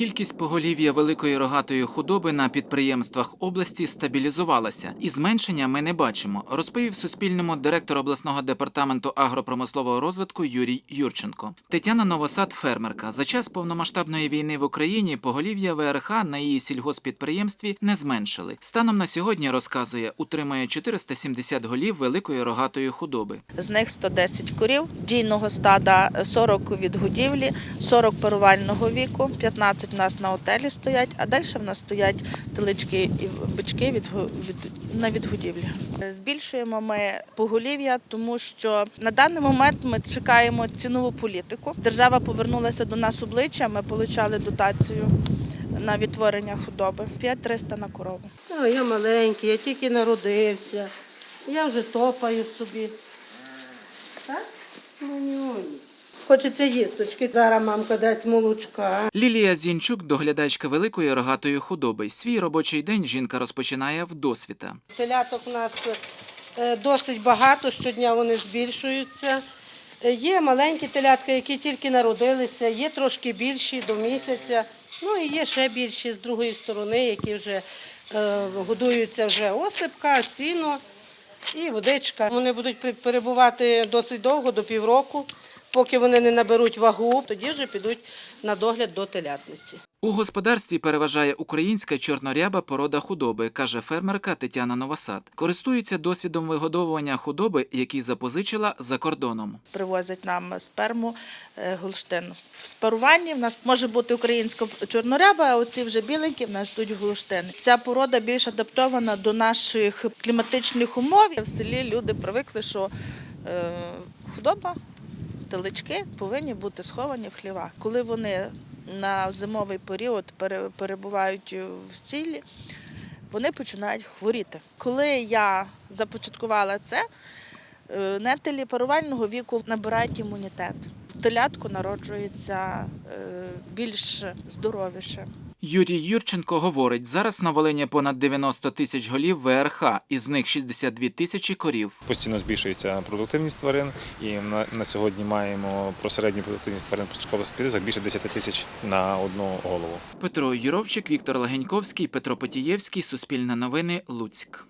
Кількість поголів'я великої рогатої худоби на підприємствах області стабілізувалася, і зменшення ми не бачимо, розповів Суспільному директор обласного департаменту агропромислового розвитку Юрій Юрченко. Тетяна Новосад, фермерка. За час повномасштабної війни в Україні поголів'я ВРХ на її сільгоспідприємстві не зменшили. Станом на сьогодні розказує, утримує 470 голів великої рогатої худоби. З них 110 курів, дійного стада 40 від годівлі, 40 парувального віку, 15 у нас на отелі стоять, а далі в нас стоять телички і бички від, від, на відгодівлі. Збільшуємо ми поголів'я, тому що на даний момент ми чекаємо цінову політику. Держава повернулася до нас обличчя, ми отримали дотацію на відтворення худоби. 5-300 на корову. А, я маленький, я тільки народився. Я вже топаю собі. Так? Ну, ні. Хочеться їсточки. Зараз мамка дасть молочка. Лілія Зінчук, доглядачка великої рогатої худоби. Свій робочий день жінка розпочинає вдосвіта. Теляток у нас е, досить багато, щодня вони збільшуються. Е, Є маленькі телятка, які тільки народилися, є трошки більші до місяця. Ну і є ще більші з другої сторони, які вже е, годуються вже осипка, сіно і водичка. Вони будуть перебувати досить довго, до півроку, поки вони не наберуть вагу, тоді вже підуть на догляд до телятниці. У господарстві переважає українська чорноряба порода худоби, каже фермерка Тетяна Новосад. Користується досвідом вигодовування худоби, який запозичила за кордоном. привозять нам сперму е, Голштин. В спаруванні в нас може бути українська чорноряба, а оці вже біленькі в нас йдуть Голштин. Ця порода більш адаптована до наших кліматичних умов. В селі люди привикли, що е, худоба, телички повинні бути сховані в хлівах. Коли вони на зимовий період перебувають в стілі, вони починають хворіти. Коли я започаткувала це, Е, Нетелі парувального віку набирають імунітет. Телятко народжується е, більш здоровіше. Юрій Юрченко говорить, зараз на Волині понад 90 тисяч голів ВРХ, із них 62 тисячі корів. Постійно збільшується продуктивність тварин, і на, сьогодні маємо про середню продуктивність тварин по початкових спірізах більше 10 тисяч на одну голову. Петро Юровчик, Віктор Легеньковський, Петро Потієвський, Суспільне новини, Луцьк.